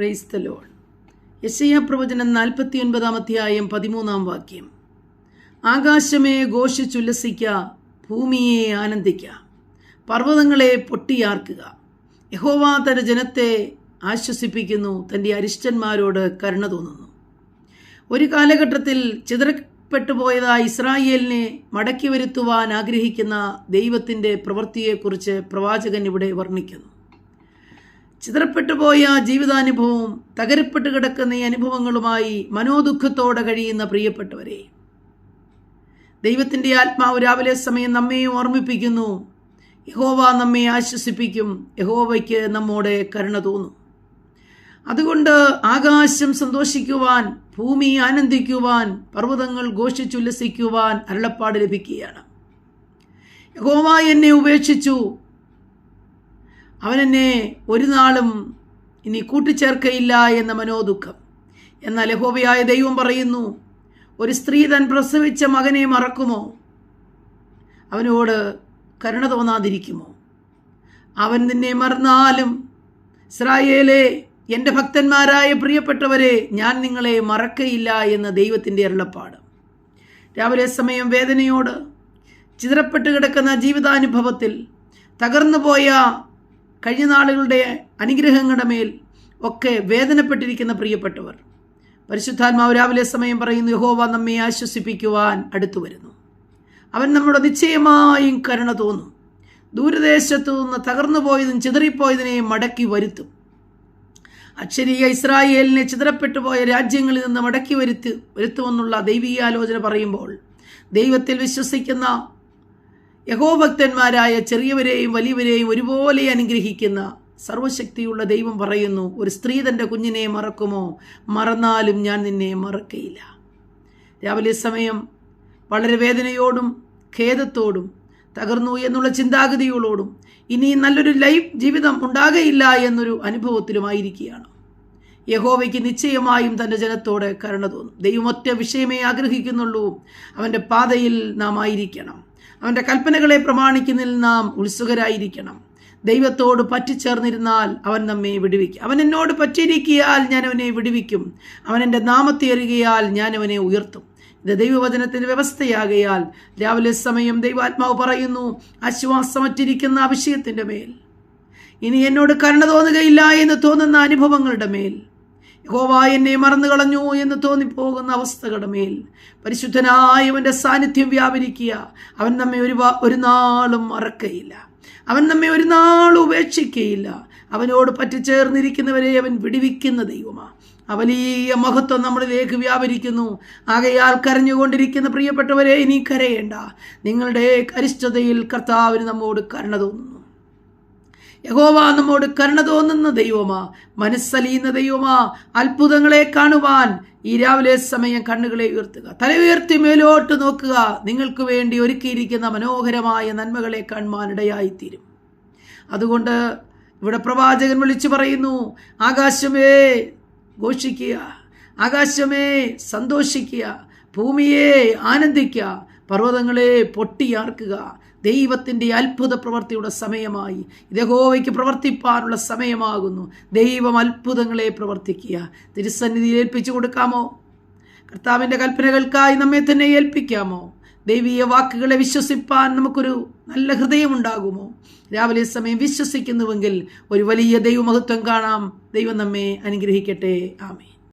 Praise the load യശയ പ്രവചനം നാൽപ്പത്തി ഒൻപതാം അധ്യായം പതിമൂന്നാം വാക്യം. ആകാശമേ ഘോഷിച്ചുല്ലസിക്ക ഭൂമിയെ ആനന്ദിക്ക. പർവതങ്ങളെ പൊട്ടിയാർക്കുക. യഹോവ തന്റെ ജനത്തെ ആശ്വസിപ്പിക്കുന്നു തന്റെ അരിഷ്ടന്മാരോട് കരുണ തോന്നുന്നു. ഒരു കാലഘട്ടത്തിൽ ചിതറപ്പെട്ടു പോയതായ ഇസ്രായേലിനെ മടക്കി വരുത്തുവാൻ ആഗ്രഹിക്കുന്ന ദൈവത്തിന്റെ പ്രവൃത്തിയെക്കുറിച്ച് പ്രവാചകൻ ഇവിടെ വർണിക്കുന്നു. ചിതറപ്പെട്ടു പോയ ജീവിതാനുഭവവും തകരപ്പെട്ട് കിടക്കുന്ന ഈ അനുഭവങ്ങളുമായി മനോദുഃഖത്തോടെ കഴിയുന്ന പ്രിയപ്പെട്ടവരെ ദൈവത്തിന്റെ ആത്മാവ് രാവിലെ സമയം നമ്മെ ഓർമ്മിപ്പിക്കുന്നു. യഹോവ നമ്മെ ആശ്വസിപ്പിക്കും. യഹോവയ്ക്ക് നമ്മോട് കരുണ തോന്നും. അതുകൊണ്ട് ആകാശം സന്തോഷിക്കുവാൻ ഭൂമി ആനന്ദിക്കുവാൻ പർവതങ്ങൾ ഘോഷിച്ചുല്ലസിക്കുവാൻ അരുളപ്പാട് ലഭിക്കുകയാണ്. യഹോവ എന്നെ ഉപേക്ഷിച്ചു. അവനെന്നെ ഒരു നാളും ഇനി കൂട്ടിച്ചേർക്കയില്ല എന്ന മനോദുഃഖം. എന്നാൽ യഹോവയായ ദൈവം പറയുന്നു ഒരു സ്ത്രീ തൻ പ്രസവിച്ച മകനെ മറക്കുമോ? അവനോട് കരുണ തോന്നാതിരിക്കുമോ? അവൻ നിന്നെ മറന്നാലും ഇസ്രായേലെ എന്റെ ഭക്തന്മാരായ പ്രിയപ്പെട്ടവരെ ഞാൻ നിങ്ങളെ മറക്കയില്ല എന്ന ദൈവത്തിന്റെ അരുളപ്പാട്. രാവിലെ സമയം വേദനയോട് ചിതറപ്പെട്ട് കിടക്കുന്ന ജീവിതാനുഭവത്തിൽ തകർന്നു പോയ കഴിഞ്ഞ നാളുകളുടെ അനുഗ്രഹങ്ങളുടെ മേൽ ഒക്കെ വേദനപ്പെട്ടിരിക്കുന്ന പ്രിയപ്പെട്ടവർ പരിശുദ്ധാത്മാവ് രാവിലെ സമയം പറയുന്നു യഹോവ നമ്മെ ആശ്വസിപ്പിക്കുവാൻ അടുത്തു വരുന്നു. അവൻ നമ്മുടെ നിശ്ചയമായും കരുണ തോന്നും. ദൂരദേശത്തു നിന്ന് തകർന്നു പോയതും ചിതറിപ്പോയതിനെ മടക്കി വരുത്തും. അക്ഷരീയ ഇസ്രായേലിനെ ചിതറപ്പെട്ടു പോയ രാജ്യങ്ങളിൽ നിന്ന് മടക്കി വരുത്തി വരുത്തുമെന്നുള്ള ദൈവീയാലോചന പറയുമ്പോൾ ദൈവത്തിൽ വിശ്വസിക്കുന്ന യഹോഭക്തന്മാരായ ചെറിയവരെയും വലിയവരെയും ഒരുപോലെ അനുഗ്രഹിക്കുന്ന സർവശക്തിയുള്ള ദൈവം പറയുന്നു ഒരു സ്ത്രീ തന്റെ കുഞ്ഞിനെ മറക്കുമോ? മറന്നാലും ഞാൻ നിന്നെ മറക്കയില്ല. രാവിലെ സമയം വളരെ വേദനയോടും ഖേദത്തോടും തകർന്നു എന്നുള്ള ചിന്താഗതികളോടും ഇനി നല്ലൊരു ലൈഫ് ജീവിതം ഉണ്ടാകയില്ല എന്നൊരു അനുഭവത്തിലുമായിരിക്കുകയാണ്. യഹോവയ്ക്ക് നിശ്ചയമായും തന്റെ ജനത്തോട് കരുണ തോന്നും. ദൈവം ഒറ്റ വിഷയമേ ആഗ്രഹിക്കുന്നുള്ളൂ. അവന്റെ പാതയിൽ നാം ആയിരിക്കണം. അവന്റെ കൽപ്പനകളെ പ്രമാണിക്കുന്നതിൽ നാം ഉത്സുകരായിരിക്കണം. ദൈവത്തോട് പറ്റിച്ചേർന്നിരുന്നാൽ അവൻ നമ്മെ വിടുവിക്കും. അവൻ എന്നോട് പറ്റിയിരിക്കിയാൽ ഞാൻ അവനെ വിടുവിക്കും. അവൻ എന്റെ നാമത്തെ അറിയുകയാൽ ഞാൻ അവനെ ഉയർത്തും. ഇത് ദൈവവചനത്തിന്റെ വ്യവസ്ഥയാകയാൽ രാവിലെ സമയം ദൈവാത്മാവ് പറയുന്നു ആശ്വാസമറ്റിരിക്കുന്ന അഭിഷേകത്തിന്റെ മേൽ. ഇനി എന്നോട് കരുണ തോന്നുകയില്ല എന്ന് തോന്നുന്ന അനുഭവങ്ങളുടെ മേൽ. യഹോവ എന്നെ മറന്നു കളഞ്ഞു എന്ന് തോന്നിപ്പോകുന്ന അവസ്ഥകളുടെ മേൽ പരിശുദ്ധനായവന്റെ സാന്നിധ്യം വ്യാപരിക്കുക. അവൻ നമ്മെ ഒരു ഒരു നാളും മറക്കയില്ല. അവൻ നമ്മെ ഒരു നാളും ഉപേക്ഷിക്കുകയില്ല അവനോട് പറ്റിച്ചേർന്നിരിക്കുന്നവരെ അവൻ വിടിവിക്കുന്ന ദൈവമാണ് ആ വലിയ മഹത്വം നമ്മളിലേക്ക് വ്യാപരിക്കുന്നു. ആകയാൽ കരഞ്ഞുകൊണ്ടിരിക്കുന്ന പ്രിയപ്പെട്ടവരെ ഇനി കരയേണ്ട. നിങ്ങളുടെ കരിഷ്ഠതയിൽ കർത്താവിന് നമ്മോട് കരുണ തോന്നുന്നു. യഹോവ നമ്മോട് കരുണ തോന്നുന്ന ദൈവമാ മനസ്സലിയുന്ന ദൈവമാ അത്ഭുതങ്ങളെ കാണുവാൻ ഈ രാവിലെ സമയം കണ്ണുകളെ ഉയർത്തുക തല ഉയർത്തി മേലോട്ട് നോക്കുക നിങ്ങൾക്ക് വേണ്ടി ഒരുക്കിയിരിക്കുന്ന മനോഹരമായ നന്മകളെ കാണുവാനിടയായിത്തീരും. അതുകൊണ്ട് ഇവിടെ പ്രവാചകൻ വിളിച്ചു പറയുന്നു ആകാശമേ ഘോഷിക്കുക ആകാശമേ സന്തോഷിക്കുക ഭൂമിയെ ആനന്ദിക്കുക പർവതങ്ങളെ പൊട്ടിയാർക്കുക ദൈവത്തിന്റെ അത്ഭുത പ്രവർത്തിയുടെ സമയമായി. ഇതഹോവയ്ക്ക് പ്രവർത്തിപ്പാനുള്ള സമയമാകുന്നു. ദൈവം അത്ഭുതങ്ങളെ പ്രവർത്തിക്കുക. തിരുസന്നിധിയിൽ ഏൽപ്പിച്ചു കൊടുക്കാമോ? കർത്താവിന്റെ കൽപ്പനകൾക്കായി നമ്മെ തന്നെ ഏൽപ്പിക്കാമോ? ദൈവീയ വാക്കുകളെ വിശ്വസിപ്പാൻ നമുക്കൊരു നല്ല ഹൃദയമുണ്ടാകുമോ? രാവിലെ സമയം വിശ്വസിക്കുന്നുവെങ്കിൽ ഒരു വലിയ ദൈവമഹത്വം കാണാം. ദൈവം നമ്മെ അനുഗ്രഹിക്കട്ടെ. ആമേ